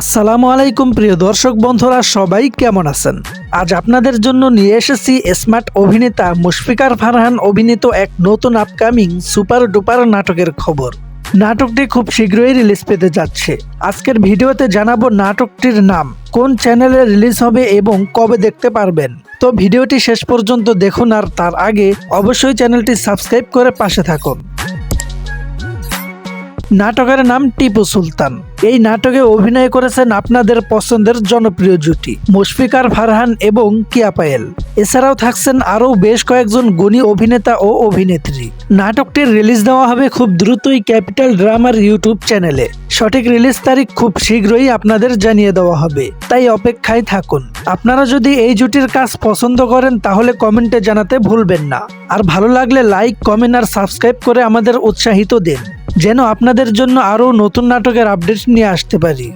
আসসালামু আলাইকুম প্রিয় দর্শক বন্ধুরা, সবাই কেমন আছেন? আজ আপনাদের জন্য নিয়ে এসেছি স্মার্ট অভিনেতা মুশফিকার ফারহান অভিনীত এক নতুন আপকামিং সুপার ডুপার নাটকের খবর। নাটকটি খুব শীঘ্রই রিলিজ পেতে যাচ্ছে। আজকের ভিডিওতে জানাব নাটকটির নাম, কোন চ্যানেলে রিলিজ হবে এবং কবে দেখতে পারবেন। তো ভিডিওটি শেষ পর্যন্ত দেখুন আর তার আগে অবশ্যই চ্যানেলটি সাবস্ক্রাইব করে পাশে থাকুন। নাটকের নাম টিপু সুলতান। এই নাটকে অভিনয় করেছেন আপনাদের পছন্দের জনপ্রিয় জুটি মুশফিকার ফারহান এবং কিয়া পায়েল। এছাড়াও থাকছেন আরও বেশ কয়েকজন গুণী অভিনেতা ও অভিনেত্রী। নাটকটির রিলিজ দেওয়া হবে খুব দ্রুতই ক্যাপিটাল ড্রামার ইউটিউব চ্যানেলে। সঠিক রিলিজ তারিখ খুব শীঘ্রই আপনাদের জানিয়ে দেওয়া হবে। তাই অপেক্ষায় থাকুন। আপনারা যদি এই জুটির কাজ পছন্দ করেন, তাহলে কমেন্টে জানাতে ভুলবেন না। আর ভালো লাগলে লাইক, কমেন্ট আর সাবস্ক্রাইব করে আমাদের উৎসাহিত দিন। যেন আপনাদের জন্য আরও নতুন নাটকের আপডেট নিয়ে আসতে পারি।